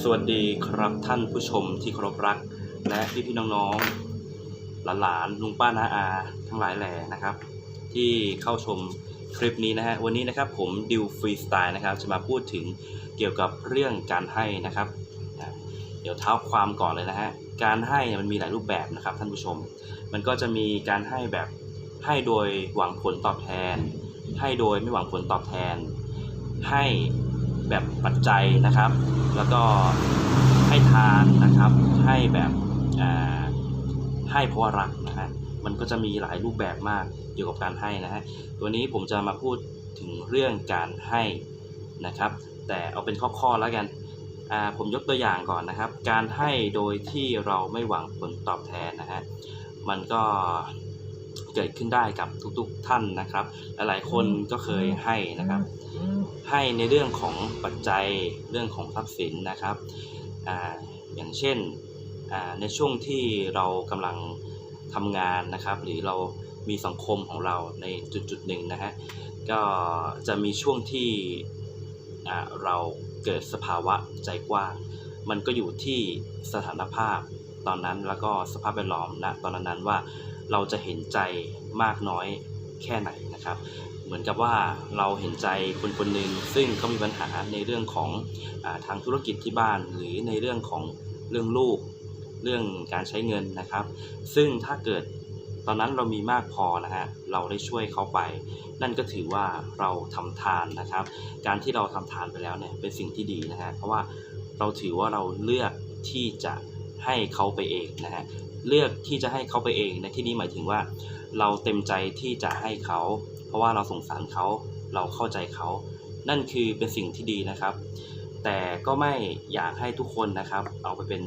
สวัสดีครับท่านผู้ชมที่เคารพรัก และพี่พี่น้องๆหลานๆลุงป้าน้าอา ทั้งหลายแหล่นะครับ ที่เข้าชมคลิปนี้นะฮะวันนี้นะครับผมดิวฟรีสไตล์นะครับ จะมาพูดถึงเกี่ยวกับเรื่องการให้นะครับ เดี๋ยวเท้าความก่อนเลยนะฮะการให้มันมีหลายรูปแบบนะครับท่านผู้ชม มันก็จะมีการให้แบบให้โดยหวังผลตอบแทน ให้โดยไม่หวังผลตอบแทน ให้ แบบปัจจัยนะครับ แล้วก็ให้ทานนะครับให้แบบให้เพราะว่ารักนะฮะมันก็จะมีหลายรูปแบบมากเกี่ยวกับการให้นะฮะวันนี้ผมจะมาพูดถึงเรื่องการให้นะครับ แต่เอาเป็นข้อๆแล้วกันผมยกตัวอย่างก่อนนะครับ การให้โดยที่เราไม่หวังผลตอบแทนนะฮะมันก็ เกิดขึ้นได้กับทุกๆท่านนะครับ หลายๆคนก็เคยให้นะครับ ให้ในเรื่องของปัจจัยเรื่องของทรัพย์สินนะครับอ่าอย่างเช่นอ่าในช่วงที่เรากำลังทำงานนะครับ หรือเรามีสังคมของเราในจุดจุดๆหนึ่งนะฮะก็จะมีช่วงที่อ่าเราเกิดสภาวะใจกว้าง มันก็อยู่ที่สถานภาพตอนนั้นแล้วก็สภาพแวดล้อมนะตอนนั้นๆว่า เราจะเห็นใจมากน้อยแค่ไหนนะครับ เหมือนกับว่าเราเห็นใจคนคนหนึ่งซึ่งเขามีปัญหาในเรื่องของอทางธุรกิจที่บ้าน หรือในเรื่องของเรื่องลูกเรื่องการใช้เงินนะครับ ซึ่งถ้าเกิดตอนนั้นเรามีมากพอนะฮะเราได้ช่วยเขาไป นั่นก็ถือว่าเราทำทานนะครับ การที่เราทำทานไปแล้วเนี่ยเป็นสิ่งที่ดีนะฮะเพราะว่าเราถือว่าเราเลือกที่จะ ให้เขาไปเองนะฮะเลือกที่จะให้เขาไปเองในที่นี้หมายถึงว่า เราเต็มใจที่จะให้เขา เพราะว่าเราสงสารเขาเราเข้าใจเขา นั่นคือเป็นสิ่งที่ดีนะครับ แต่ก็ไม่อยากให้ทุกคนนะครับ เอาไปเป็น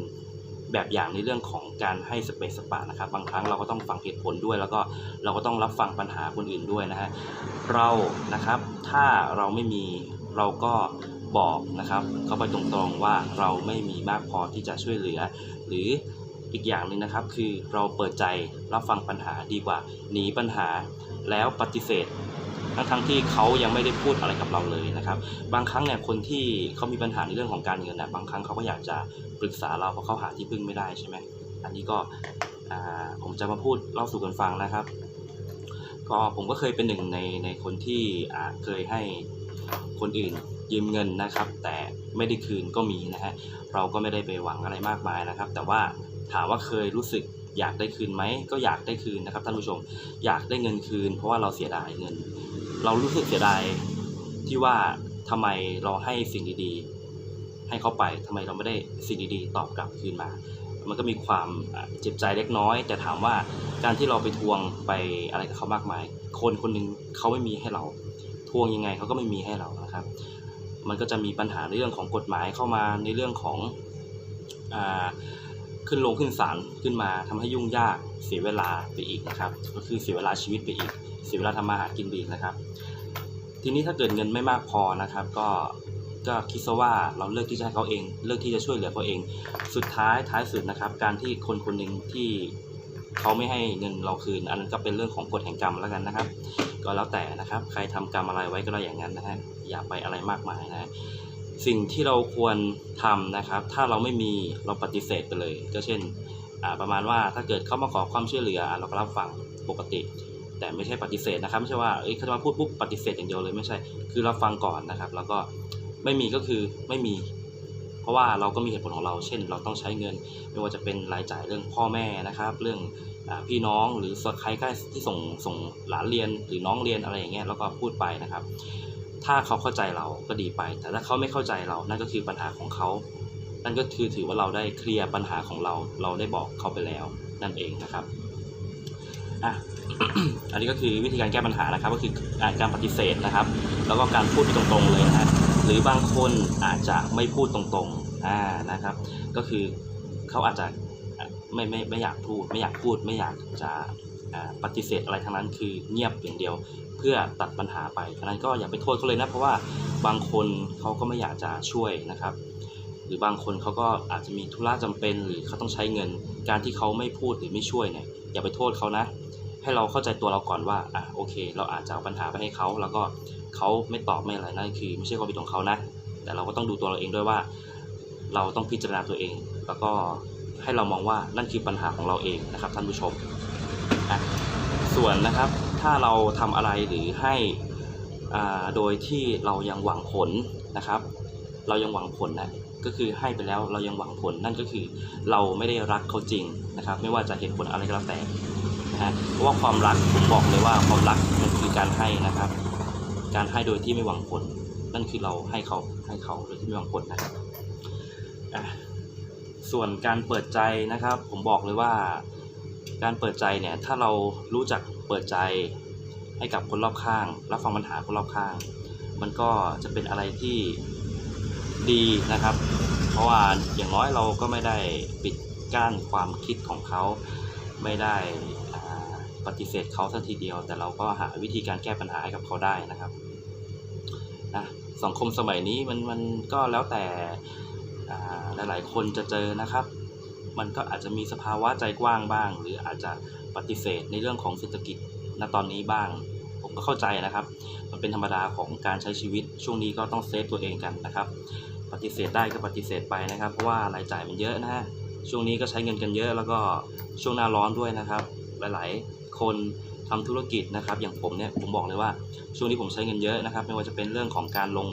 แบบอย่างในเรื่องของการให้สเปซสปะนะครับ บางครั้งเราก็ต้องฟังเหตุผลด้วย แล้วก็เราก็ต้องรับฟังปัญหาคนอื่นด้วยนะฮะเรานะครับถ้าเราไม่มีเราก็ บอกนะครับเข้าไปตรงๆว่าเราไม่มีมากพอที่จะช่วยเหลือ หรืออีกอย่างหนึ่งนะครับคือเราเปิดใจรับฟังปัญหาดีกว่า หนีปัญหาแล้วปฏิเสธ ทั้งทั้งๆที่เขายังไม่ได้พูดอะไรกับเราเลยนะครับ บางครั้งเนี่ยคนที่เขามีปัญหาในเรื่องของการเงินนะบางครั้งเขาก็อยากจะปรึกษาเราเพราะเขาหาที่พึ่งไม่ได้ใช่ไหมอันนี้ก็ผมจะมาพูดเล่าสู่กันฟังนะครับ ก็ผมก็เคยเป็นหนึ่งในในคนที่เคยให้คนอื่น ยืมเงินนะครับ แต่ไม่ได้คืนก็มีนะฮะเราก็ไม่ได้ไปหวังอะไรมากมายนะครับ แต่ว่าถามว่าเคยรู้สึกอยากได้คืนไหมก็อยากได้คืนนะครับท่านผู้ชมอยากได้เงินคืน เพราะว่าเราเสียดายเงิน เรารู้สึกเสียดายที่ว่าทำไมเราให้สิ่งดีๆ ให้เขาไปทำไมเราไม่ได้สิ่งดีๆ ตอบกลับคืนมา มันก็มีความเจ็บใจเล็กน้อย แต่ถามว่าการที่เราไปทวงไปอะไรกับเขามากมาย คนคนหนึ่งเขาไม่มีให้เรา ทวงยังไงเขาก็ไม่มีให้เรานะครับ มันก็จะมีปัญหาในเรื่องของกฎหมายเข้ามาในเรื่องของอ่าขึ้นลงขึ้นศาลขึ้นมาทำให้ยุ่งยากเสียเวลาไปอีกนะครับ ก็คือเสียเวลาชีวิตไปอีก เสียเวลาทำมาหากินไปอีกนะครับ ทีนี้ถ้าเกิดเงินไม่มากพอนะครับ ก็ก็คิดซะว่าเราเลือกที่จะให้เขาเอง เลือกที่จะช่วยเหลือเขาเอง สุดท้ายท้ายสุดนะครับ การที่คนคนหนึ่งที่ เขาไม่ให้เงินเราคืน อันนั้นก็เป็นเรื่องของกฎแห่งกรรมแล้วกันนะครับ ก็แล้วแต่นะครับ ใครทำกรรมอะไรไว้ก็ได้อย่างนั้นนะฮะอย่าไปอะไรมากมายนะฮะสิ่งที่เราควรทำนะครับ ถ้าเราไม่มีเราปฏิเสธไปเลย ก็เช่นอ่าประมาณว่าถ้าเกิดเขามาขอความช่วยเหลือเราก็รับฟังปกติ แต่ไม่ใช่ปฏิเสธนะครับไม่ใช่ว่าเอ้ยเขาจะมาพูดปุ๊บปฏิเสธอย่างเดียวเลยไม่ใช่ คือรับฟังก่อนนะครับ แล้วก็ไม่มีก็คือไม่มี เพราะว่าเราก็มีเหตุผลของเรา เช่น เราต้องใช้เงิน ไม่ว่าจะเป็นรายจ่ายเรื่องพ่อแม่นะครับ เรื่องอพี่น้องหรือส่วนใครก็ที่ส่งส่งหลานเรียนหรือน้องเรียนอะไรอย่างเงี้ยแล้วก็พูดไปนะครับ ถ้าเขาเข้าใจเราก็ดีไป แต่ถ้าเขาไม่เข้าใจเรา นั่นก็คือปัญหาของเขา นั่นก็คือถือว่าเราได้เคลียร์ปัญหาของเรา เราได้บอกเขาไปแล้วนั่นเองนะครับอะอันนี้ก็คือวิธีการแก้ปัญหานะครับ ก็คือการปฏิเสธนะครับ แล้วก็การพูดตรงๆเลยนะฮะ หรือบางคนอาจจะไม่พูดตรงๆอ่านะครับ ก็คือเขาอาจจะไม่ไม่ไม่อยากพูด ไม่อยากพูดไม่อยากจะปฏิเสธอะไรทั้งนั้นคือเงียบอย่างเดียวเพื่อตัดปัญหาไปฉะนั้นก็อย่าไปโทษเขาเลยนะ เพราะว่าบางคนเขาก็ไม่อยากจะช่วยนะครับ หรือบางคนเขาก็อาจจะมีธุระจำเป็น หรือเขาต้องใช้เงิน การที่เขาไม่พูดหรือไม่ช่วยเนี่ยอย่าไปโทษเขานะ ให้เราเข้าใจตัวเราก่อนว่าอะโอเค เราอาจจะเอาปัญหาไปให้เขาแล้วก็เขาไม่ตอบไม่อะไรนั่นคือ ไม่ใช่ความผิดของเขานะ แต่เราก็ต้องดูตัวเราเองด้วยว่า เราต้องพิจารณาตัวเอง แล้วก็ให้เรามองว่านั่นคือปัญหาของเราเองนะครับ ท่านผู้ชมอะส่วนนะครับถ้าเราทำอะไรหรือให้อ่าโดยที่เรายังหวังผลนะครับ เรายังหวังผลนะก็คือให้ไปแล้วเรายังหวังผลนั่นก็คือ เราไม่ได้รักเขาจริงนะครับ ไม่ว่าจะเหตุผลอะไรก็แล้วแต่ นะฮะเพราะว่าความรักผมบอกเลยว่าความรักมันคือการให้นะครับ การให้โดยที่ไม่หวังผล นั่นคือเราให้เขาให้เขาโดยที่ไม่หวังผลนะครับส่วนการเปิดใจนะครับ ผมบอกเลยว่าการเปิดใจเนี่ยถ้าเรารู้จักเปิดใจให้กับคนรอบข้าง รับฟังปัญหาคนรอบข้าง มันก็จะเป็นอะไรที่ดีนะครับ เพราะว่าอย่างน้อยเราก็ไม่ได้ปิดกั้นความคิดของเขาไม่ได้ ปฏิเสธเขาสัทีเดียว แต่เราก็หาวิธีการแก้ปัญหาให้กับเขาได้นะครับนะสังคมสมัยนี้มันมันก็แล้วแต่อ่าหลายๆ คนจะเจอนะครับ มันก็อาจจะมีสภาวะใจกว้างบ้าง หรืออาจจะปฏิเสธในเรื่องของเศรษฐกิจณตอนนี้บ้าง ผมก็เข้าใจนะครับ มันเป็นธรรมดาของการใช้ชีวิตช่วงนี้ก็ต้องเซฟตัวเองกันนะครับ ปฏิเสธได้ก็ปฏิเสธไปนะครับ เพราะว่ารายจ่ายมันเยอะนะฮะช่วงนี้ก็ใช้เงินกันเยอะ แล้วก็ช่วงหน้าร้อนด้วยนะครับ หลาย ๆ คนทำธุรกิจนะครับ อย่างผมเนี่ยผมบอกเลยว่าช่วงนี้ผมใช้เงินเยอะนะครับ ไม่ว่าจะเป็นเรื่องของการลง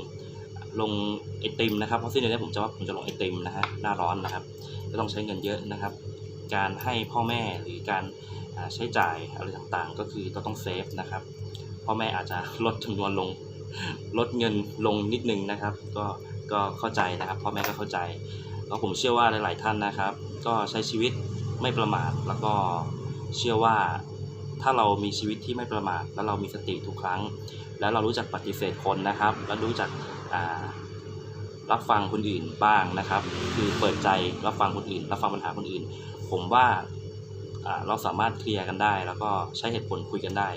ลงไอติมนะครับเพราะสิ้นเดือนนี้ผมจะว่าผมจะลงไอติมนะฮะหน้าร้อนนะครับก็ต้องใช้เงินเยอะนะครับ การให้พ่อแม่หรือการใช้จ่ายอะไรต่างๆ ก็คือก็ต้องเซฟนะครับพ่อแม่อาจจะลดจำนวนลงลดเงินลงนิดนึงนะครับ ก็ก็เข้าใจนะครับพ่อแม่ก็เข้าใจแล้วผมเชื่อว่าหลาย ๆ ท่านนะครับ ก็ใช้ชีวิตไม่ประมาทแล้วก็เชื่อว่า ถ้าเรามีชีวิตที่ไม่ประมาทแล้วเรามีสติทุกครั้ง แล้วเรารู้จักปฏิเสธคนนะครับ แล้วรู้จักรับฟังคนอื่นบ้างนะครับ คือเปิดใจรับฟังคนอื่น รับฟังปัญหาคนอื่น ผมว่าเราสามารถเคลียร์กันได้ แล้วก็ใช้เหตุผลคุยกันได้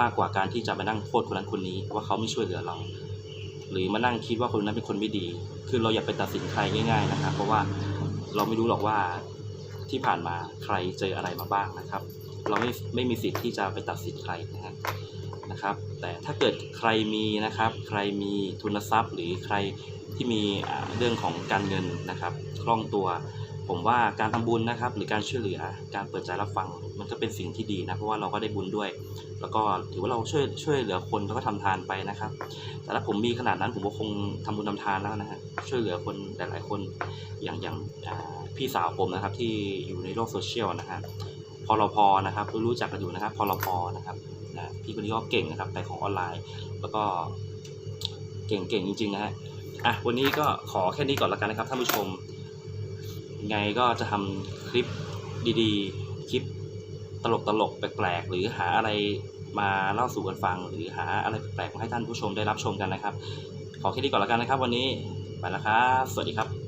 มากกว่าการที่จะมานั่งโทษคนนั้นคนนี้ว่าเขาไม่ช่วยเหลือเรา หรือมานั่งคิดว่าคนนั้นเป็นคนไม่ดี คือเราอย่าไปตัดสินใครง่ายๆนะครับเพราะว่าเราไม่รู้หรอกว่าที่ผ่านมาใครเจออะไรมาบ้างนะครับ เราไม่ไม่มีสิทธิ์ที่จะไปตัดสินใครนะฮะนะครับ แต่ถ้าเกิดใครมีนะครับ ใครมีทุนทรัพย์ หรือใครที่มีเรื่องของการเงินนะครับคล่องตัว ผมว่าการทำบุญนะครับ หรือการช่วยเหลือการเปิดใจรับฟัง มันก็เป็นสิ่งที่ดีนะเพราะว่าเราก็ได้บุญด้วย แล้วก็ถือว่าเราช่วยช่วยเหลือคนแล้วก็ทำทานไปนะครับ แต่ถ้าผมมีขนาดนั้นผมก็คงทำบุญทำทานแล้วนะฮะช่วยเหลือคนหลายๆคนอย่างอย่างพี่สาวผมนะครับที่อยู่ในโลกโซเชียลนะฮะ พอลพนะครับรู้จักกันอยู่นะครับพอลพนะครับนะพี่คนนี้ก็เก่งนะครับแต่ของออนไลน์ แล้วก็เก่งเก่งจริงๆนะฮะอะวันนี้ก็ขอแค่นี้ก่อนละกันนะครับท่านผู้ชมไงก็จะทำคลิปดีๆ คลิปตลกตลกๆแปลกๆ หรือหาอะไรมาเล่าสู่กันฟัง หรือหาอะไรแปลกๆมาให้ท่านผู้ชมได้รับชมกันนะครับ ขอแค่นี้ก่อนละกันนะครับ วันนี้ไปแล้วครับ สวัสดีครับ